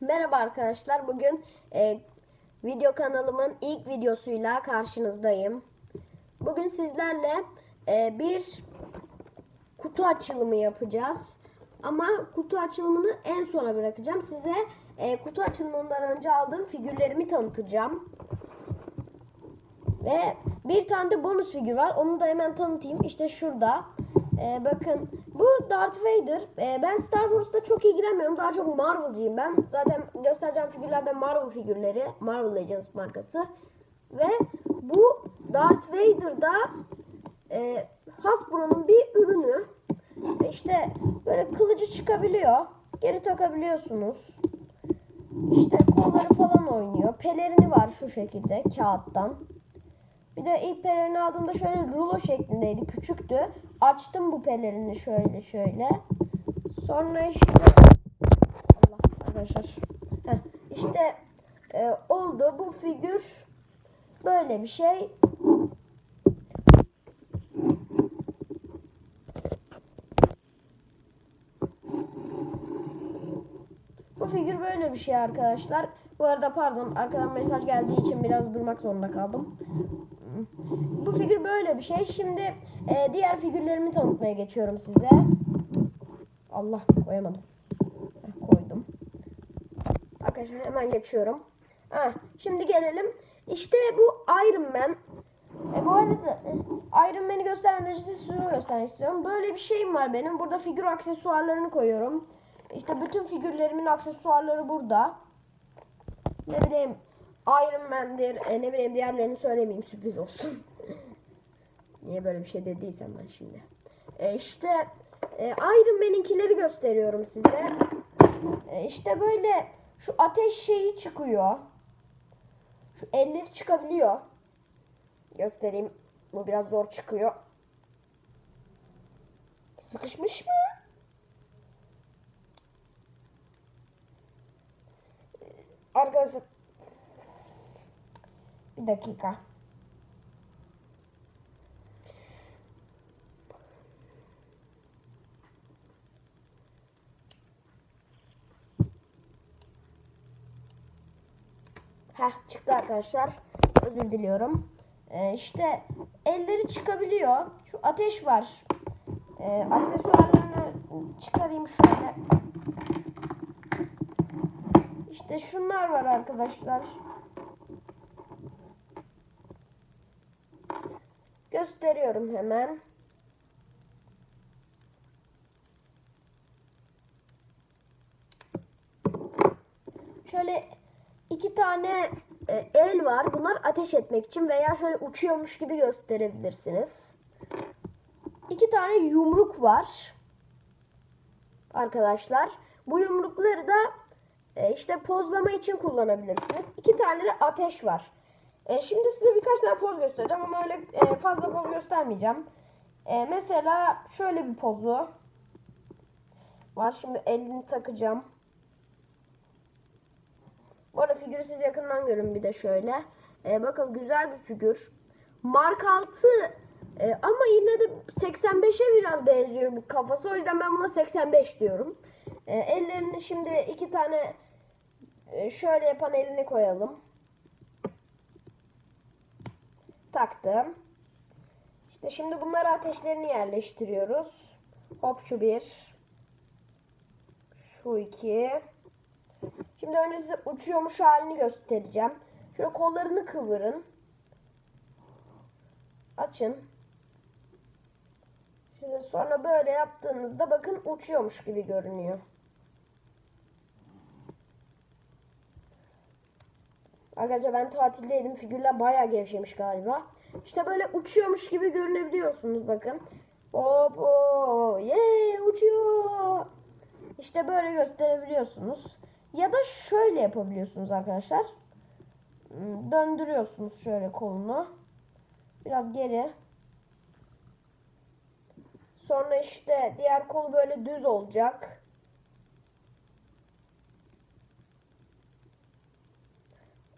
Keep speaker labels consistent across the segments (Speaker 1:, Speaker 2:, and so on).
Speaker 1: Merhaba arkadaşlar. Bugün e, video kanalımın ilk videosuyla karşınızdayım. Bugün sizlerle e, bir kutu açılımı yapacağız. Ama kutu açılımını en sona bırakacağım. Size e, kutu açılımından önce aldığım figürlerimi tanıtacağım. Ve bir tane de bonus figür var. Onu da hemen tanıtayım. İşte şurada. Ee, bakın bu Darth Vader. Ee, ben Star Wars'ta çok ilgilenmiyorum. Daha çok Marvel'cıyım ben. Zaten göstereceğim figürlerden Marvel figürleri. Marvel Legends markası. Ve bu Darth Vader'da e, Hasbro'nun bir ürünü. E, İşte böyle kılıcı çıkabiliyor. Geri takabiliyorsunuz. İşte kolları falan oynuyor. Pelerini var şu şekilde kağıttan. Bir de ilk pelerini aldığımda şöyle rulo şeklindeydi. Küçüktü. Açtım bu pelerini şöyle şöyle. Sonra işte Allah arkadaşlar. Heh, işte e, oldu. Bu figür böyle bir şey. Bu figür böyle bir şey arkadaşlar. Bu arada pardon arkadan mesaj geldiği için biraz durmak zorunda kaldım. Bu figür böyle bir şey. Şimdi e, diğer figürlerimi tanıtmaya geçiyorum size. Allah koyamadım. Heh, koydum. Arkadaşlar hemen geçiyorum. Ha, şimdi gelelim. İşte bu Iron Man. E, bu arada e, Iron Man'i göstermeden size şunu göstermek istiyorum. Böyle bir şeyim var benim. Burada figür aksesuarlarını koyuyorum. İşte bütün figürlerimin aksesuarları burada. Ne bileyim Iron Man'dir, e, ne bileyim diğerlerini söylemeyeyim sürpriz olsun. Niye böyle bir şey dediysem ben şimdi. E, işte e, Iron Man'inkileri gösteriyorum size. E, işte böyle şu ateş şeyi çıkıyor. Şu elleri çıkabiliyor. Göstereyim. Bu biraz zor çıkıyor. Sıkışmış mı? Arkadaşlar bir dakika. Heh çıktı arkadaşlar. Özür diliyorum. Ee, işte elleri çıkabiliyor. Şu ateş var. Ee, aksesuarlarını çıkarayım şöyle. İşte şunlar var arkadaşlar. Gösteriyorum hemen. Şöyle tane e, el var. Bunlar ateş etmek için veya şöyle uçuyormuş gibi gösterebilirsiniz. İki tane yumruk var. Arkadaşlar. Bu yumrukları da e, işte pozlama için kullanabilirsiniz. İki tane de ateş var. E, şimdi size birkaç tane poz göstereceğim ama öyle e, fazla poz göstermeyeceğim. E, mesela şöyle bir pozu var. Şimdi elini takacağım. Bu arada figürü siz yakından görün bir de şöyle. E, bakın güzel bir figür. Mark 6 e, ama yine de 85'e biraz benziyor bu kafası. O yüzden ben buna 85 diyorum. E, ellerini şimdi iki tane e, şöyle yapan elini koyalım. Taktım. İşte şimdi bunları ateşlerini yerleştiriyoruz. Hop şu bir. Şu iki. Şimdi önce size uçuyormuş halini göstereceğim. Şöyle kollarını kıvırın. Açın. Şimdi sonra böyle yaptığınızda bakın uçuyormuş gibi görünüyor. Arkadaşlar ben tatildeydim. Figürler bayağı gevşemiş galiba. İşte böyle uçuyormuş gibi görünebiliyorsunuz bakın. Hop hop. Yeah, uçuyor. İşte böyle gösterebiliyorsunuz. Ya da şöyle yapabiliyorsunuz arkadaşlar. Hmm, Döndürüyorsunuz şöyle kolunu. Biraz geri. Sonra işte diğer kolu böyle düz olacak.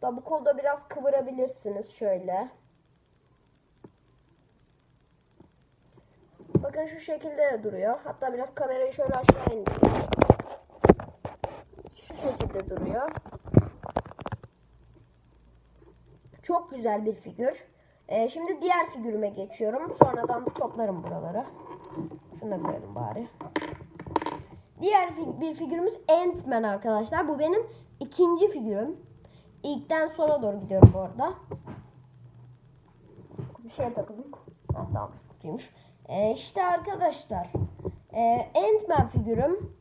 Speaker 1: Da bu kolda biraz kıvırabilirsiniz şöyle. Bakın şu şekilde de duruyor. Hatta biraz kamerayı şöyle aşağı indireyim. Şekilde duruyor. Çok güzel bir figür. Ee, şimdi diğer figürüme geçiyorum. Sonradan toplarım buraları. Şunu da koyalım bari. Diğer fi- bir figürümüz Ant-Man arkadaşlar. Bu benim ikinci figürüm. İlkten sona doğru gidiyorum bu arada. Bir şeye takıldım. Ha, tamam kutuymuş. Ee, işte arkadaşlar. E, Ant-Man figürüm.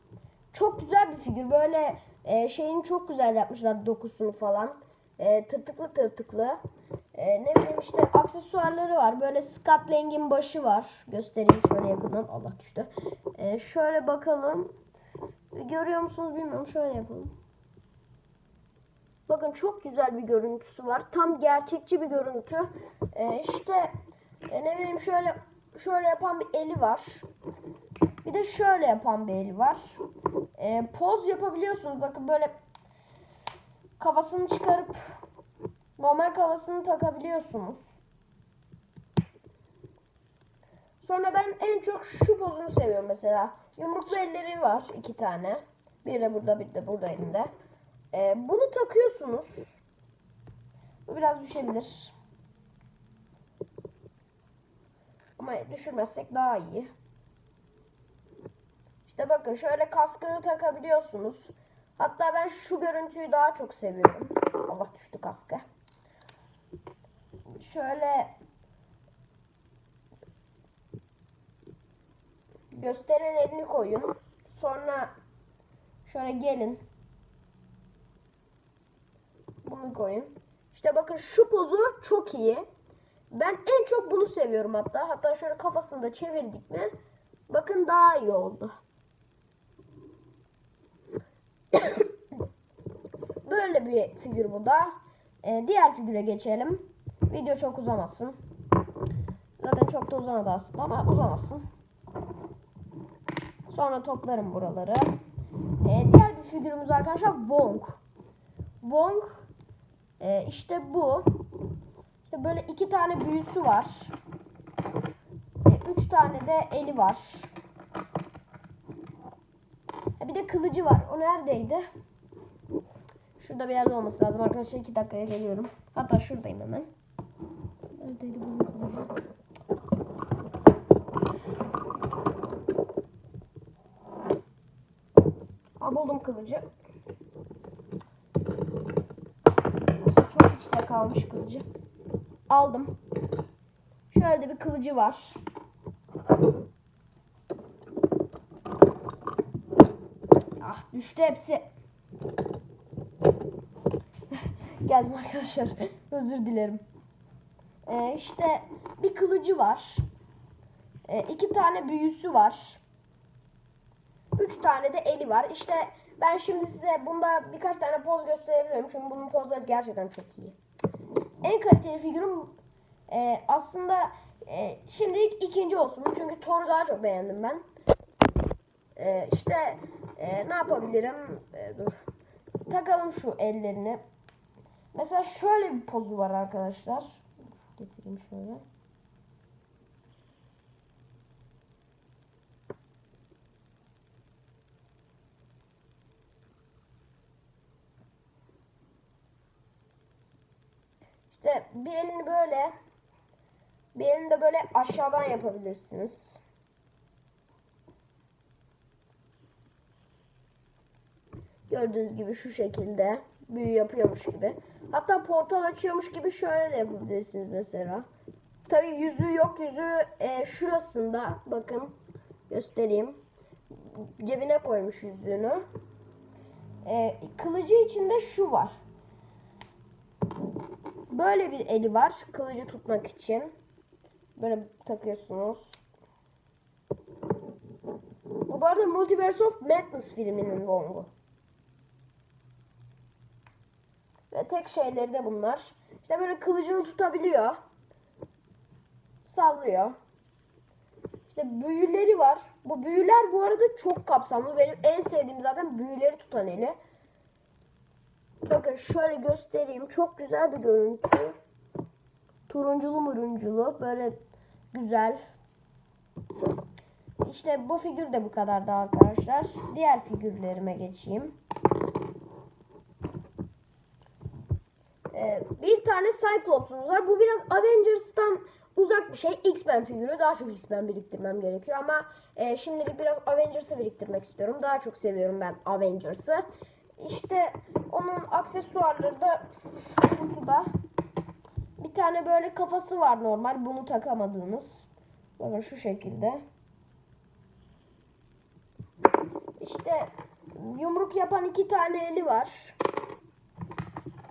Speaker 1: Çok güzel bir figür. Böyle e, şeyini çok güzel yapmışlar dokusunu falan. E, tırtıklı tırtıklı. E, ne bileyim işte aksesuarları var. Böyle Scott Lang'in başı var. Göstereyim şöyle yakından. Allah düştü. E, şöyle bakalım. Görüyor musunuz bilmiyorum. Şöyle yapalım. Bakın çok güzel bir görüntüsü var. Tam gerçekçi bir görüntü. E, işte e, ne bileyim şöyle şöyle yapan bir eli var. Bir de şöyle yapan bir eli var. E, poz yapabiliyorsunuz. Bakın böyle kafasını çıkarıp normal kafasını takabiliyorsunuz. Sonra ben en çok şu pozunu seviyorum mesela. Yumruklu elleri var iki tane. Bir de burada bir de burada elinde. E, bunu takıyorsunuz. Bu biraz düşebilir. Ama düşürmezsek daha iyi. İşte bakın şöyle kaskını takabiliyorsunuz. Hatta ben şu görüntüyü daha çok seviyorum. Allah düştü kaskı. Şöyle gösteren elini koyun. Sonra şöyle gelin. Bunu koyun. İşte bakın şu pozu çok iyi. Ben en çok bunu seviyorum hatta. Hatta şöyle kafasını da çevirdik mi? Bakın daha iyi oldu. Böyle bir figür bu da. Ee, diğer figüre geçelim. Video çok uzamasın. Zaten çok da uzamadı aslında ama uzamasın. Sonra toplarım buraları. Ee, diğer bir figürümüz arkadaşlar Wong. Wong e, işte bu. İşte böyle iki tane büyüsü var. E, üç tane de eli var. Bir de kılıcı var. O neredeydi? Şurada bir yerde olması lazım. Arkadaşlar iki dakikaya geliyorum. Hatta şuradayım hemen. Neredeydi bunun kılıcı? Aa, buldum kılıcı. Çok içte kalmış kılıcı. Aldım. Şöyle bir kılıcı var. Ah düştü hepsi. Geldim arkadaşlar. Özür dilerim. Ee, işte bir kılıcı var. Ee, iki tane büyüsü var. Üç tane de eli var. İşte ben şimdi size bunda birkaç tane poz gösterebilirim. Çünkü bunun pozları gerçekten çok iyi. En kaliteli figürüm e, aslında e, şimdilik ikinci olsun. Çünkü Thor'u daha çok beğendim ben. E, işte e, ne yapabilirim? E, dur. Takalım şu ellerini. Mesela şöyle bir pozu var arkadaşlar. Getireyim şöyle. İşte bir elini böyle bir elini de böyle aşağıdan yapabilirsiniz. Gördüğünüz gibi şu şekilde büyü yapıyormuş gibi. Hatta portal açıyormuş gibi şöyle de yapabilirsiniz mesela. Tabi yüzü yok. Yüzü e, şurasında. Bakın göstereyim. Cebine koymuş yüzüğünü. E, kılıcı içinde şu var. Böyle bir eli var. Kılıcı tutmak için. Böyle takıyorsunuz. Bu arada Multiverse of Madness filminin Wong'u. Ve tek şeyleri de bunlar. İşte böyle kılıcını tutabiliyor. Sallıyor. İşte büyüleri var. Bu büyüler bu arada çok kapsamlı. Benim en sevdiğim zaten büyüleri tutan eli. Bakın şöyle göstereyim. Çok güzel bir görüntü. Turunculu murunculu. Böyle güzel. İşte bu figür de bu kadar da arkadaşlar. Diğer figürlerime geçeyim. Tane Cyclops'umuz var. Bu biraz Avengers'tan uzak bir şey. X-Men figürü. Daha çok X-Men biriktirmem gerekiyor ama e, şimdilik biraz Avengers'ı biriktirmek istiyorum. Daha çok seviyorum ben Avengers'ı. İşte onun aksesuarları da şu kutuda. Bir tane böyle kafası var normal. Bunu takamadığınız. Bakın şu şekilde. İşte yumruk yapan iki tane eli var.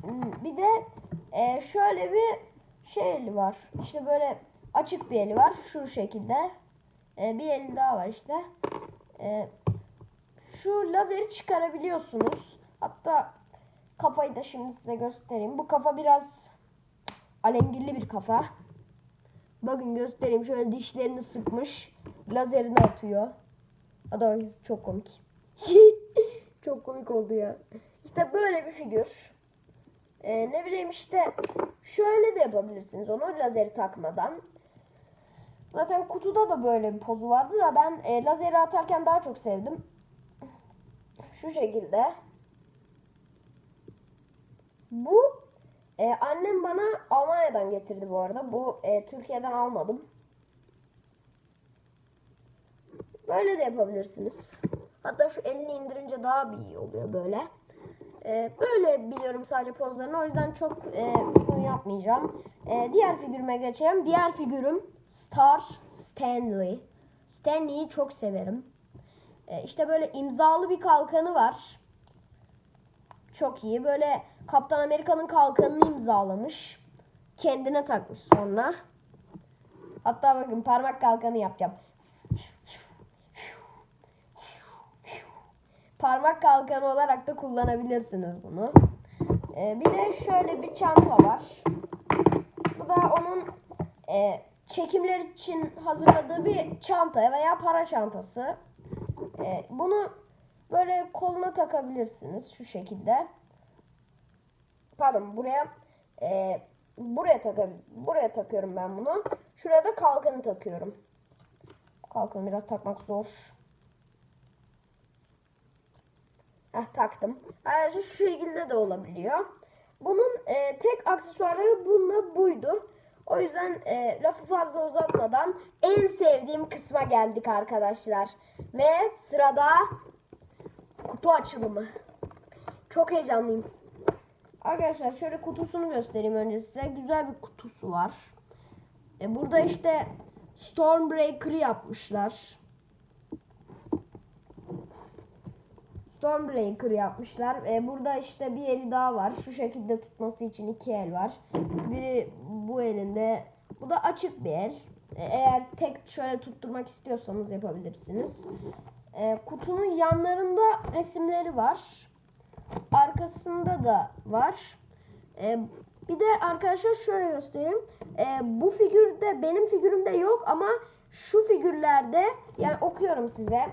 Speaker 1: Hmm, Bir de e, şöyle bir şey eli var. İşte böyle açık bir eli var. Şu şekilde. E, bir eli daha var işte. E, şu lazeri çıkarabiliyorsunuz. Hatta kafayı da şimdi size göstereyim. Bu kafa biraz alengirli bir kafa. Bakın göstereyim. Şöyle dişlerini sıkmış. Lazerini atıyor. Adam çok komik. çok komik oldu ya. İşte böyle bir figür. Ee, ne bileyim işte şöyle de yapabilirsiniz onu lazeri takmadan. Zaten kutuda da böyle bir pozu vardı da ben e, lazeri atarken daha çok sevdim. Şu şekilde. Bu e, annem bana Almanya'dan getirdi bu arada. Bu e, Türkiye'den almadım. Böyle de yapabilirsiniz. Hatta şu elini indirince daha bir iyi oluyor böyle. Ee, böyle biliyorum sadece pozlarını. O yüzden çok e, uzun yapmayacağım. Ee, diğer figürüme geçelim. Diğer figürüm Star Stanley. Stanley'i çok severim. Ee, işte böyle imzalı bir kalkanı var. Çok iyi. Böyle Kaptan Amerika'nın kalkanını imzalamış. Kendine takmış sonra. Hatta bakın parmak kalkanı yapacağım. Parmak kalkanı olarak da kullanabilirsiniz bunu. Ee, bir de şöyle bir çanta var. Bu da onun e, çekimler için hazırladığı bir çanta veya para çantası. Ee, bunu böyle koluna takabilirsiniz şu şekilde. Pardon buraya e, buraya takabil buraya takıyorum ben bunu. Şuraya da kalkanı takıyorum. Kalkanı biraz takmak zor. Heh, taktım. Ayrıca şu şekilde de olabiliyor. Bunun e, tek aksesuarları bununla buydu. O yüzden e, lafı fazla uzatmadan en sevdiğim kısma geldik arkadaşlar. Ve sırada kutu açılımı. Çok heyecanlıyım. Arkadaşlar şöyle kutusunu göstereyim önce size. Güzel bir kutusu var. E, burada işte Stormbreaker'ı yapmışlar. Stormbreaker yapmışlar. E, burada işte bir eli daha var. Şu şekilde tutması için iki el var. Biri bu elinde. Bu da açık bir el. E, eğer tek şöyle tutturmak istiyorsanız yapabilirsiniz. E, kutunun yanlarında resimleri var. Arkasında da var. E, bir de arkadaşlar şöyle göstereyim. E, bu figürde benim figürümde yok ama şu figürlerde yani okuyorum size.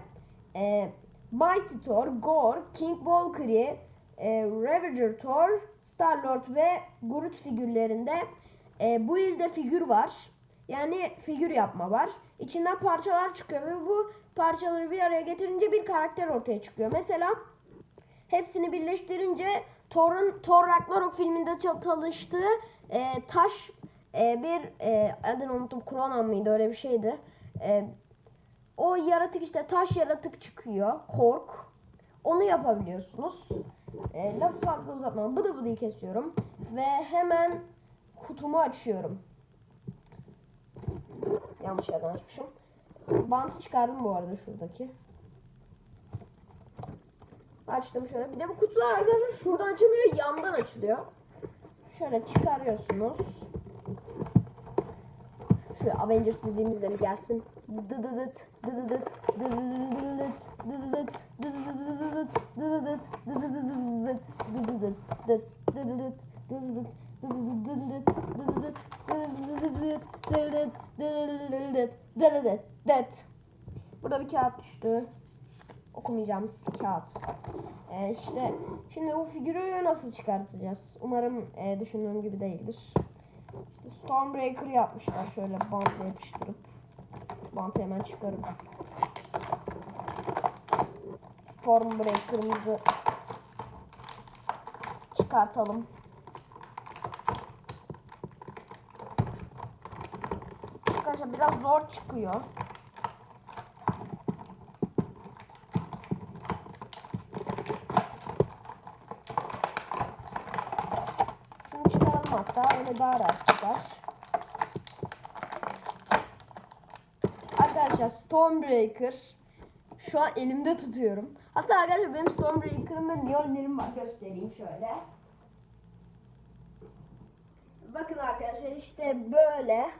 Speaker 1: E, Mighty Thor, Gore, King Valkyrie, e, Ravager Thor, Star-Lord ve Groot figürlerinde e, bu ilde figür var. Yani figür yapma var. İçinden parçalar çıkıyor ve bu parçaları bir araya getirince bir karakter ortaya çıkıyor. Mesela hepsini birleştirince Thor'un Thor Ragnarok filminde çalıştığı e, taş e, bir e, adını unuttum Kronan mıydı öyle bir şeydi. E, o yaratık işte taş yaratık çıkıyor. Kork. Onu yapabiliyorsunuz. E, lafı fazla uzatmadan bıdı bıdıyı kesiyorum. Ve hemen kutumu açıyorum. Yanlış yerden açmışım. Bantı çıkardım bu arada şuradaki. Açtım şöyle. Bir de bu kutular arkadaşlar şuradan açılmıyor, yandan açılıyor. Şöyle çıkarıyorsunuz. Şöyle Avengers müziğimiz de bir gelsin. Dıdıdıt, dıdıdıt, dıdıdıt, dıdıdıt, dıdıdıt, dıdıdıt, dıdıdıt, dıdıdıt, dıt, dıdıdıt, dıdıdıt, dıdıdıt, dıdıdıt, dıdıdıt, dıdıdıt, dıdıdıt, dıdıdıt, dıt. Burada bir kağıt düştü. Okumayacağımız kağıt. Ee, işte şimdi bu figürü nasıl çıkartacağız? Umarım e, düşündüğüm gibi değildir. Stormbreaker yapmışlar şöyle bantla yapıştırıp. Bantı hemen çıkarım. Stormbreaker'ımızı çıkartalım. Arkadaşlar biraz zor çıkıyor. Daha rahat çıkar. Arkadaşlar Stormbreaker şu an elimde tutuyorum. Hatta arkadaşlar benim Stormbreaker'ım ve Mjolnir'im var göstereyim şöyle. Bakın arkadaşlar işte böyle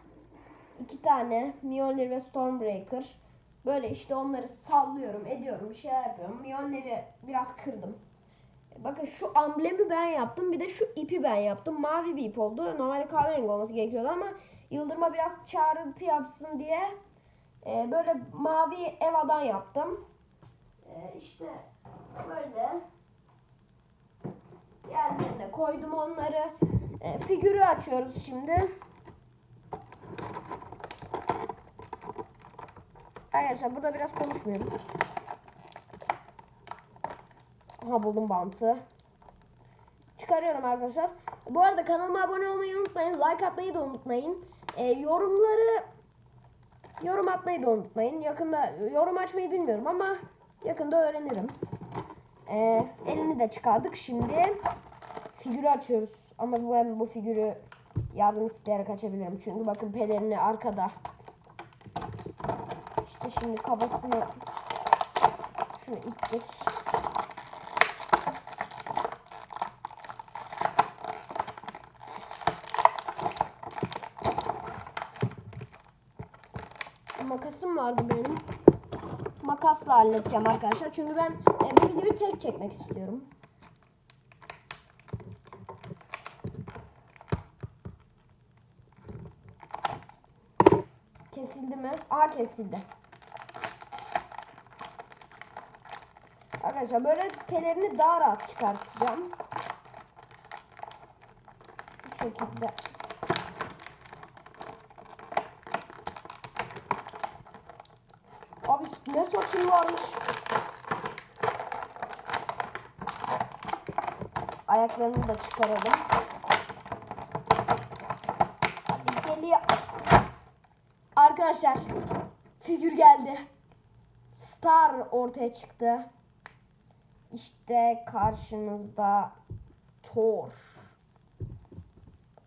Speaker 1: iki tane Mjolnir ve Stormbreaker. Böyle işte onları sallıyorum, ediyorum, bir şeyler yapıyorum. Mjolnir'i biraz kırdım. Bakın şu amblemi ben yaptım. Bir de şu ipi ben yaptım. Mavi bir ip oldu. Normalde kahverengi olması gerekiyordu ama Yıldırım'a biraz çağrıntı yapsın diye e, böyle mavi evadan yaptım. E, işte böyle yerlerine koydum onları. E, figürü açıyoruz şimdi. Arkadaşlar burada biraz konuşmuyorum. Ha buldum bantı. Çıkarıyorum arkadaşlar. Bu arada kanalıma abone olmayı unutmayın. Like atmayı da unutmayın. E, yorumları yorum atmayı da unutmayın. Yakında yorum açmayı bilmiyorum ama yakında öğrenirim. E, elini de çıkardık. Şimdi figürü açıyoruz. Ama ben bu figürü yardım isteyerek açabilirim. Çünkü bakın pelerini arkada. İşte şimdi kafasını şunu ittir. Vardı benim. Makasla halledeceğim arkadaşlar. Çünkü ben e, bu videoyu tek çekmek istiyorum. Kesildi mi? Aa kesildi. Arkadaşlar böyle pelerini daha rahat çıkartacağım. Bu şekilde. Ne saçın varmış. Ayaklarını da çıkaralım. Geliyor. Arkadaşlar figür geldi. Star ortaya çıktı. İşte karşınızda Thor.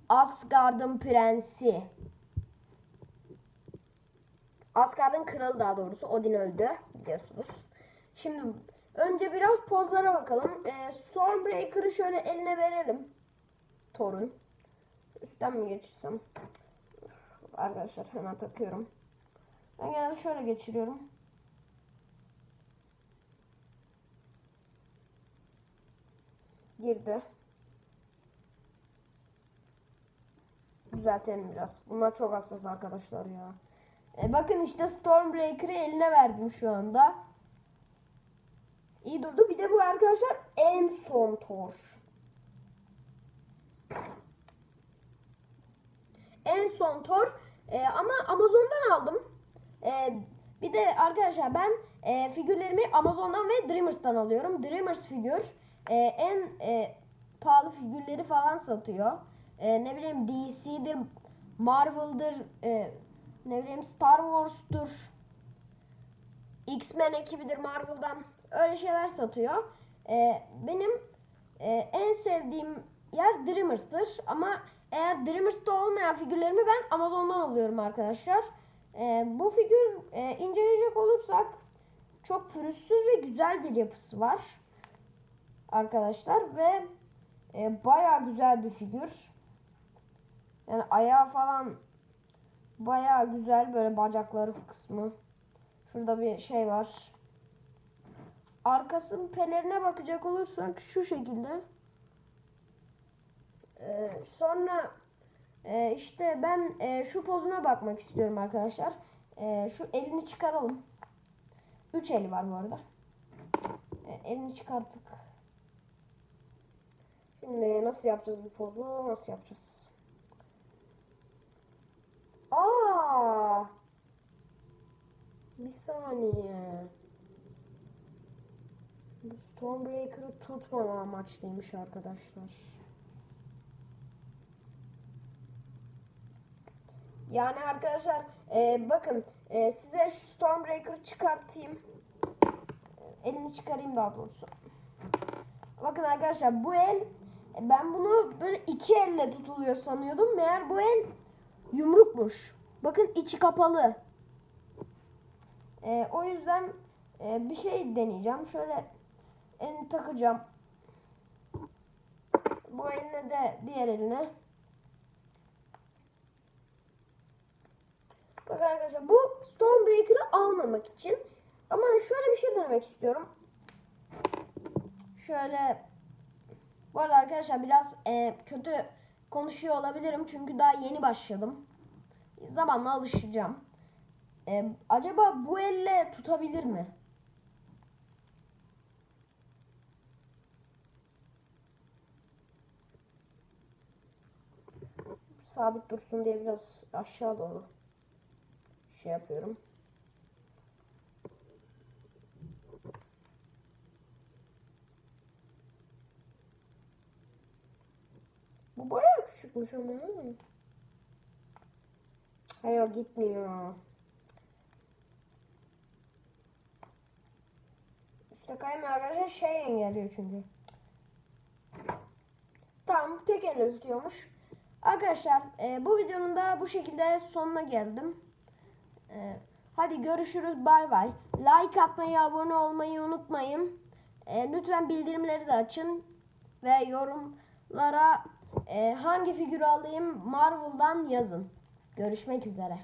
Speaker 1: Asgard'ın prensi. Asgard'ın kralı daha doğrusu. Odin öldü biliyorsunuz. Şimdi önce biraz pozlara bakalım. Ee, Stormbreaker'ı şöyle eline verelim. Thor'un. Üstten mi geçirsem? Arkadaşlar hemen takıyorum. Ben genelde şöyle geçiriyorum. Girdi. Düzeltelim biraz. Bunlar çok hassas arkadaşlar ya. E bakın işte Stormbreaker'ı eline verdim şu anda. İyi durdu. Bir de bu arkadaşlar en son Thor. En son Thor. E, ama Amazon'dan aldım. E, bir de arkadaşlar ben e, figürlerimi Amazon'dan ve Dreamers'tan alıyorum. Dreamers figür e, en e, pahalı figürleri falan satıyor. E, ne bileyim DC'dir, Marvel'dır, e, ne bileyim Star Wars'tur. X-Men ekibidir Marvel'dan. Öyle şeyler satıyor. E, benim e, en sevdiğim yer Dreamers'tır. Ama eğer Dreamers'ta olmayan figürlerimi ben Amazon'dan alıyorum arkadaşlar. E, bu figür e, inceleyecek olursak çok pürüzsüz ve güzel bir yapısı var. Arkadaşlar ve e, baya güzel bir figür. Yani ayağı falan baya güzel böyle bacakları kısmı. Şurada bir şey var. Arkasının pelerine bakacak olursak şu şekilde. Ee, sonra e, işte ben e, şu pozuna bakmak istiyorum arkadaşlar. E, şu elini çıkaralım. Üç eli var bu arada. E, elini çıkarttık. Şimdi nasıl yapacağız bu pozu? Nasıl yapacağız? Aa! Bir saniye. Bu Stormbreaker'ı tutmama amaçlıymış arkadaşlar. Yani arkadaşlar e, bakın e, size şu Stormbreaker çıkartayım. Elini çıkarayım daha doğrusu. Bakın arkadaşlar bu el e, ben bunu böyle iki elle tutuluyor sanıyordum. Meğer bu el yumrukmuş. Bakın içi kapalı. E, o yüzden e, bir şey deneyeceğim. Şöyle elini takacağım. Bu eline de diğer eline. Bak arkadaşlar bu Stormbreaker'ı almamak için. Ama şöyle bir şey denemek istiyorum. Şöyle bu arada arkadaşlar biraz e, kötü konuşuyor olabilirim çünkü daha yeni başladım. Zamanla alışacağım. E, acaba bu elle tutabilir mi? Sabit dursun diye biraz aşağı doğru şey yapıyorum. Bu bayağı küçükmüş ama. Hayır gitmiyor. Üste kaymıyor arkadaşlar şey engelliyor çünkü. Tamam tek elle tutuyormuş. Arkadaşlar e, bu videonun da bu şekilde sonuna geldim. E, hadi görüşürüz bay bay. Like atmayı abone olmayı unutmayın. E, lütfen bildirimleri de açın. Ve yorumlara e, hangi figürü alayım Marvel'dan yazın. Görüşmek üzere.